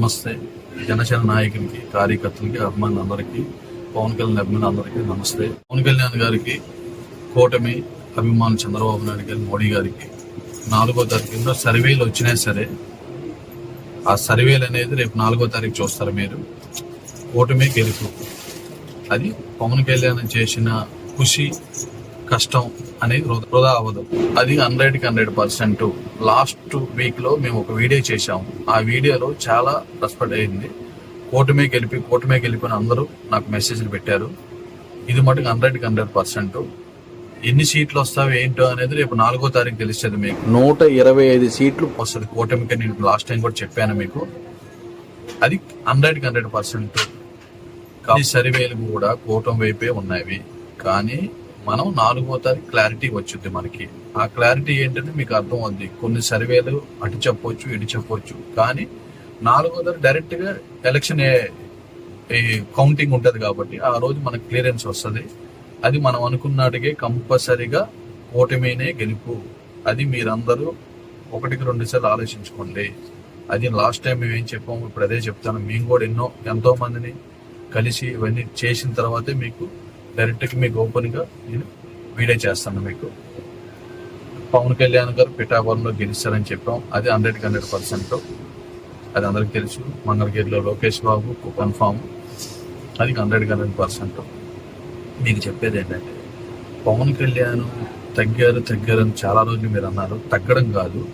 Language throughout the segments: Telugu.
నమస్తే. జనసేన నాయకునికి కార్యకర్తలకి అభిమానులందరికీ పవన్ కళ్యాణ్ అభిమానులందరికీ నమస్తే. పవన్ కళ్యాణ్ గారికి కూటమి అభిమానులు చంద్రబాబు నాయుడు గారి మోడీ గారికి నాలుగో తారీఖున సర్వేలు వచ్చినా సరే ఆ సర్వేలు అనేది రేపు నాలుగో తారీఖు చూస్తారు మీరు. కూటమి గెలుపు. అది పవన్ కళ్యాణ్ చేసిన కృషి కష్టం అనేది వృధా- వృధా అవ్వదు. అది హండ్రెడ్కి హండ్రెడ్ పర్సెంట్ లాస్ట్ వీక్లో మేము ఒక వీడియో చేశాము ఆ వీడియోలో చాలా రెస్పెక్ట్ అయింది. కూటమి గెలిపి కూటమి గెలిపిన అందరూ నాకు మెసేజ్లు పెట్టారు. ఇది మటుకు హండ్రెడ్కి హండ్రెడ్ పర్సెంట్ ఎన్ని సీట్లు వస్తావు ఏంటో అనేది రేపు నాలుగో తారీఖు తెలుస్తుంది మీకు. నూట ఇరవై ఐదు సీట్లు వస్తుంది కూటమికి నేను లాస్ట్ టైం కూడా చెప్పాను మీకు. అది హండ్రెడ్కి హండ్రెడ్ పర్సెంట్ కానీ సర్వేలు కూడా కూటమి వైపే ఉన్నాయి. కానీ మనం నాలుగో తారీఖు క్లారిటీ వచ్చింది మనకి. ఆ క్లారిటీ ఏంటంటే మీకు అర్థం అవుద్ది కొన్ని సర్వేలు అటు చెప్పొచ్చు ఇటు చెప్పొచ్చు. కానీ నాలుగో తారీఖు డైరెక్ట్గా ఎలక్షన్ కౌంటింగ్ ఉంటుంది కాబట్టి ఆ రోజు మనకు క్లియరెన్స్ వస్తుంది. అది మనం అనుకున్నట్టుగా కంపల్సరీగా ఓటమినే గెలుపు. అది మీరందరూ ఒకటికి రెండు సార్లు ఆలోచించుకోండి. అది లాస్ట్ టైం మేము ఏం చెప్పాము ఇప్పుడు అదే చెప్తాను. మేము కూడా ఎన్నో ఎంతో మందిని కలిసి ఇవన్నీ చేసిన తర్వాతే మీకు డైరెక్ట్గా మీకు ఓపెన్గా నేను వీడియో చేస్తాను మీకు. పవన్ కళ్యాణ్ గారు పిఠాపురంలో గెలిస్తారని చెప్పాం. అది హండ్రెడ్కి హండ్రెడ్ పర్సెంట్. అది అందరికి తెలుసు. మంగళగిరిలో లోకేష్ బాబు కన్ఫామ్ అది హండ్రెడ్కి హండ్రెడ్ పర్సెంట్. మీకు చెప్పేది ఏంటంటే పవన్ కళ్యాణ్ తగ్గారు తగ్గారు అని చాలా రోజులు మీరు అన్నారు. తగ్గడం కాదు.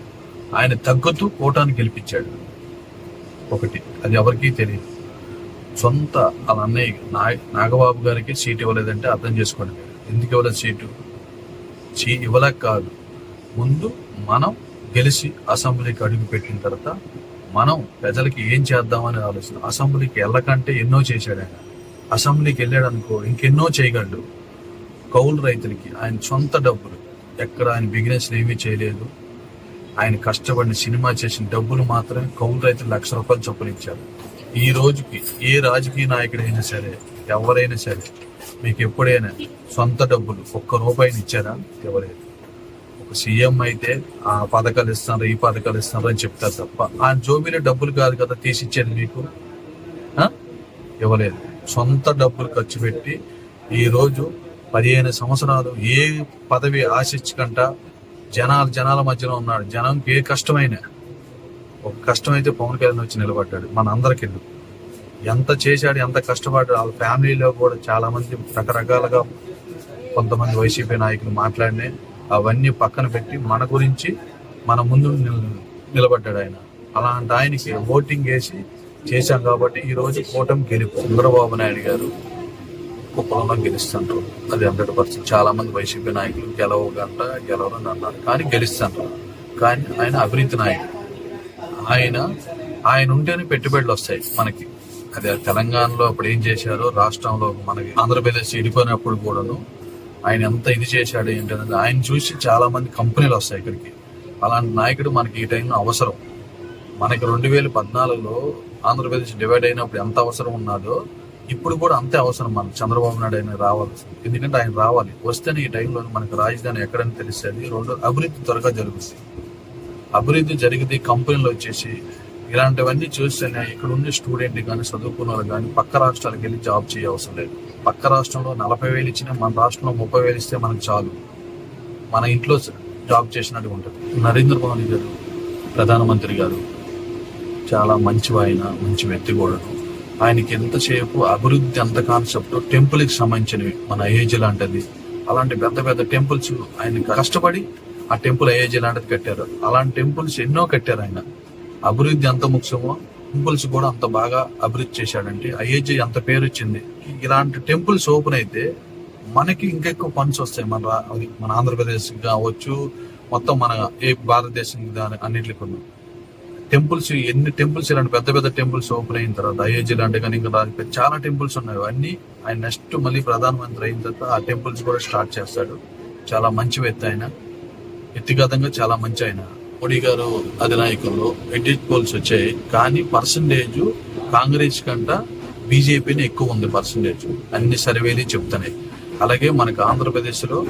ఆయన తగ్గుతూ కోటాన్ని గెలిపించాడు. ఒకటి. అది ఎవరికీ తెలియదు. సొంత వాళ్ళ అన్నయ్య నాగబాబు గారికి సీట్ ఇవ్వలేదంటే అర్థం చేసుకోండి. ఎందుకు ఇవ్వలేదు సీటు? సీ ఇవ్వలేక కాదు. ముందు మనం గెలిచి అసెంబ్లీకి అడుగు పెట్టిన తర్వాత మనం ప్రజలకి ఏం చేద్దామని ఆలోచన అసెంబ్లీకి వెళ్ళకంటే ఎన్నో చేశాడు ఆయన. అసెంబ్లీకి వెళ్ళాడు అనుకో ఇంకెన్నో చేయగలడు. కౌలు రైతులకి ఆయన సొంత డబ్బులు. ఎక్కడ ఆయన బిజినెస్ ఏమీ చేయలేదు. ఆయన కష్టపడిన సినిమా చేసిన డబ్బులు మాత్రమే కౌలు రైతులు లక్ష రూపాయలు చొప్పున ఇచ్చారు. ఈ రోజుకి ఏ రాజకీయ నాయకుడైనా సరే ఎవరైనా సరే మీకు ఎప్పుడైనా సొంత డబ్బులు ఒక్క రూపాయిని ఇచ్చారా? ఎవరైనా. ఒక సీఎం అయితే ఆ పథకాలు ఇస్తున్నారు ఈ పథకాలు ఇస్తున్నారు అని చెప్తారు తప్ప ఆ జోబీలో డబ్బులు కాదు కదా తీసి మీకు? ఇవ్వలేదు సొంత డబ్బులు ఖర్చు పెట్టి ఈరోజు పదిహేను సంవత్సరాలు ఏ పదవి ఆశించకుండా జనాలు జనాల మధ్యలో ఉన్నాడు. జనంకి ఏ కష్టమైనా ఒక కష్టమైతే పవన్ కళ్యాణ్ వచ్చి నిలబడ్డాడు. మన అందరికీ. ఎంత చేశాడు ఎంత కష్టపడ్డాడు వాళ్ళ ఫ్యామిలీలో కూడా చాలా మంది రకరకాలుగా కొంతమంది వైసీపీ నాయకులు మాట్లాడినే అవన్నీ పక్కన పెట్టి మన గురించి మన ముందు నిలబడ్డాడు ఆయన. అలాంటి ఆయనకి ఓటింగ్ వేసి చేశాం కాబట్టి ఈరోజు కూటమి గెలుపు. చంద్రబాబు నాయుడు గారు కుప్పంలో గెలుస్తుంటారు అది హండ్రెడ్ పర్సెంట్. చాలా మంది వైసీపీ నాయకులు గెలవగంట గెలవరని అన్నారు. కానీ గెలుస్తుంటారు కానీ ఆయన అభివృద్ధి నాయకుడు. ఆయన ఆయన ఉంటేనే పెట్టుబడులు వస్తాయి మనకి. అదే తెలంగాణలో అప్పుడు ఏం చేశారో రాష్ట్రంలో మనకి ఆంధ్రప్రదేశ్ విడిపోయినప్పుడు కూడాను ఆయన ఎంత ఇది చేశాడు ఏంటనేది ఆయన చూసి చాలా మంది కంపెనీలు వస్తాయి ఇక్కడికి. అలాంటి నాయకుడు మనకి ఈ టైంలో అవసరం. మనకి రెండు వేల పద్నాలుగులో ఆంధ్రప్రదేశ్ డివైడ్ అయినప్పుడు ఎంత అవసరం ఉన్నాడో ఇప్పుడు కూడా అంతే అవసరం మన చంద్రబాబు నాయుడు ఆయన రావాలి. ఎందుకంటే ఆయన రావాలి. వస్తేనే ఈ టైంలో మనకు రాజధాని ఎక్కడని తెలుస్తుంది. రెండు అభివృద్ధి త్వరగా జరుగుతుంది అభివృద్ధి జరిగితే కంపెనీలు వచ్చేసి ఇలాంటివన్నీ చూస్తేనే ఇక్కడ ఉండే స్టూడెంట్ కానీ చదువుకున్న వాళ్ళు కానీ పక్క రాష్ట్రాలకు వెళ్ళి జాబ్ చేయ అవసరం లేదు. పక్క రాష్ట్రంలో నలభై వేలు ఇచ్చినా మన రాష్ట్రంలో ముప్పై వేలు ఇస్తే మనకు చాలు. మన ఇంట్లో జాబ్ చేసినట్టు ఉంటుంది. నరేంద్ర మోదీ గారు ప్రధానమంత్రి గారు చాలా మంచి ఆయన మంచి వ్యక్తి కూడా. ఆయనకి ఎంతసేపు అభివృద్ధి అంత కాన్సెప్ట్ టెంపుల్కి సంబంధించినవి మన ఏజ్ లాంటిది. అలాంటి పెద్ద పెద్ద టెంపుల్స్ ఆయన కష్టపడి ఆ టెంపుల్ అయోధ్య లాంటిది కట్టారు. అలాంటి టెంపుల్స్ ఎన్నో కట్టారు ఆయన. అభివృద్ధి ఎంత ముఖ్యమో టెంపుల్స్ కూడా అంత బాగా అభివృద్ధి చేశాడంటే ఐఏజీ అంత పేరు వచ్చింది. ఇలాంటి టెంపుల్స్ ఓపెన్ అయితే మనకి ఇంకెక్కువ ఫండ్స్ వస్తాయి మన రా- అది మన ఆంధ్రప్రదేశ్ కావచ్చు మొత్తం మన ఏ భారతదేశం అన్నింటికి టెంపుల్స్ ఎన్ని టెంపుల్స్ ఇలాంటి పెద్ద పెద్ద టెంపుల్స్ ఓపెన్ అయిన తర్వాత అయోధ్య లాంటి కానీ ఇంకా చాలా టెంపుల్స్ ఉన్నాయి. అన్ని ఆయన నెక్స్ట్ మళ్ళీ ప్రధానమంత్రి అయిన తర్వాత ఆ టెంపుల్స్ కూడా స్టార్ట్ చేస్తాడు. చాలా మంచి వ్యక్తి ఆయన. వ్యక్తిగతంగా చాలా మంచి ఆయన. మోడీ గారు అధినాయకుల్లో ఎడిట్ పోల్స్ వచ్చాయి. కానీ పర్సంటేజ్ కాంగ్రెస్ కంట బీజేపీని ఎక్కువ ఉంది పర్సంటేజ్. అన్ని సర్వేలు చెప్తున్నాయి. అలాగే మనకు ఆంధ్రప్రదేశ్లో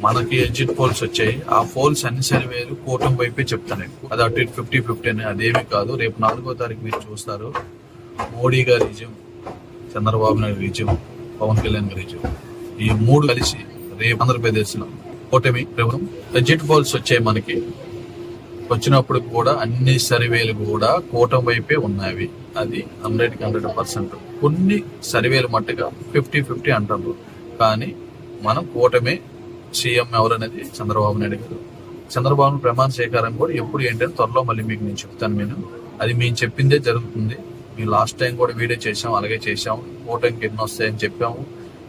మనకి ఎగ్జిట్ పోల్స్ వచ్చాయి. ఆ పోల్స్ అన్ని సర్వేలు కూటమి వైపే చెప్తున్నాయి. అది అటు ఇటు ఫిఫ్టీ ఫిఫ్టీ అని అదేమీ కాదు. రేపు నాలుగో తారీఖు మీరు చూస్తారు. మోడీ గారి విజయం చంద్రబాబు నాయుడు విజయం పవన్ కళ్యాణ్ గారి విజయం. ఈ మూడు కలిసి రేపు ఆంధ్రప్రదేశ్లో కూటమి ప్రభుత్వం ఎగ్జిట్ పోల్స్ వచ్చాయి మనకి వచ్చినప్పుడు కూడా అన్ని సర్వేలు కూడా కూటమి వైపే ఉన్నవి అది హండ్రెడ్కి హండ్రెడ్ పర్సెంట్. కొన్ని సర్వేలు మట్టుగా ఫిఫ్టీ ఫిఫ్టీ అంటారు. కానీ మనం కూటమి సీఎం ఎవరనేది చంద్రబాబు నాయుడు గారు. చంద్రబాబు ప్రమాణ స్వీకారం కూడా ఎప్పుడు ఏంటంటే త్వరలో మళ్ళీ మీకు నేను చెప్తాను నేను అది మేము చెప్పిందే జరుగుతుంది. మేము లాస్ట్ టైం కూడా వీడియో చేసాం అలాగే చేసాం కూటమికి ఎన్ని వస్తాయని చెప్పాము.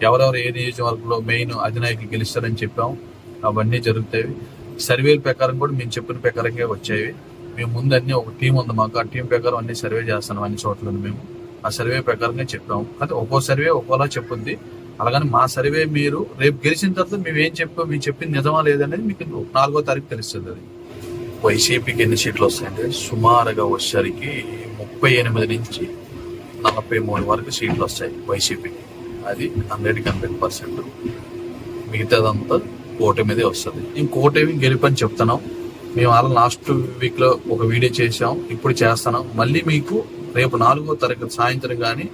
ఎవరెవరు ఏ నియోజకవర్గంలో మెయిన్ అధినాయకులు గెలుస్తారని చెప్పాము అవన్నీ జరుగుతాయి. సర్వేల ప్రకారం కూడా మేము చెప్పిన ప్రకారంగా వచ్చేవి. మేము ముందు అన్ని ఒక టీం ఉంది మాకు. ఆ టీం ప్రకారం అన్ని సర్వే చేస్తున్నాం అన్ని చోట్ల మేము. ఆ సర్వే ప్రకారంగా చెప్పాము. అయితే ఒక్కో సర్వే ఒక్కోలా చెప్పుద్ది అలాగని మా సర్వే మీరు రేపు గెలిచిన తర్వాత మేము ఏం చెప్పాం? మేము చెప్పింది నిజమా లేదనేది మీకు నాలుగో తారీఖు తెలుస్తుంది అది. వైసీపీకి ఎన్ని సీట్లు వస్తాయంటే సుమారుగా వచ్చేసరికి ముప్పై ఎనిమిది నుంచి నలభై మూడు వరకు సీట్లు వస్తాయి వైసీపీకి. అది హండ్రెడ్కి హండ్రెడ్ పర్సెంట్. మిగతాదంతా కూటమిదే వస్తుంది. ఇంకోటేమి గెలుపని చెప్తున్నాం. మేము అలా లాస్ట్ వీక్లో ఒక వీడియో చేసాం ఇప్పుడు చేస్తున్నాం. మళ్ళీ మీకు రేపు నాలుగో తరగతి సాయంత్రం కానీ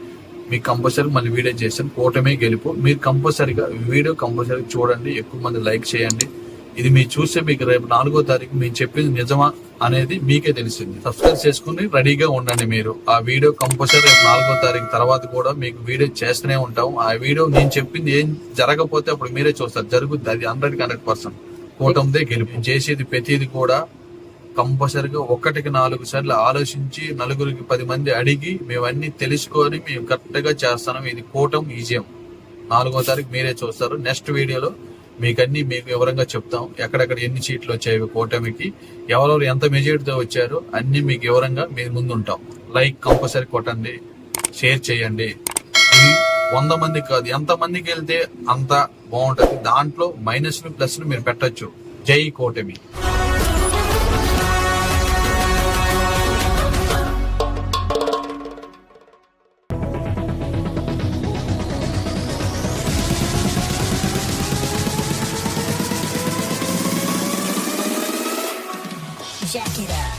మీకు కంపల్సరీ మళ్ళీ వీడియో చేస్తాం కూటమి గెలుపు. మీరు కంపల్సరీగా వీడియో కంపల్సరీ చూడండి. ఎక్కువ మంది లైక్ చేయండి. ఇది మీరు చూస్తే మీకు రేపు నాలుగో తారీఖు మేము చెప్పింది నిజమా అనేది మీకే తెలిసింది. సబ్స్క్రైబ్ చేసుకుని రెడీగా ఉండండి మీరు. ఆ వీడియో కంపల్సరీ రేపు నాలుగో తారీఖు తర్వాత కూడా మీకు వీడియో చేస్తూనే ఉంటాం. ఆ వీడియో నేను చెప్పింది ఏం జరగకపోతే అప్పుడు మీరే చూస్తారు. జరుగుద్ది అది హండ్రెడ్ హండ్రెడ్ పర్సెంట్. కూటమిదే గెలుపు చేసేది ప్రతిది కూడా కంపల్సరిగా ఒకటికి నాలుగు సార్లు ఆలోచించి నలుగురికి పది మంది అడిగి మేమన్నీ తెలుసుకొని మేము కరెక్ట్గా చేస్తాం ఇది కూటం విజయం. నాలుగో తారీఖు మీరే చూస్తారు. నెక్స్ట్ వీడియోలో మీకు అన్ని మీకు వివరంగా చెప్తాం. ఎక్కడెక్కడ ఎన్ని సీట్లు వచ్చాయి కూటమికి ఎవరెవరు ఎంత మెజారిటీతో వచ్చారో అన్ని మీకు వివరంగా మీ ముందు ఉంటాం లైక్ కంపల్సరీ కొట్టండి షేర్ చేయండి. వంద మంది కాదు ఎంత మందికి వెళ్తే అంత బాగుంటుంది. దాంట్లో మైనస్ ప్లస్ మీరు పెట్టొచ్చు. జై కూటమి. Jack it up.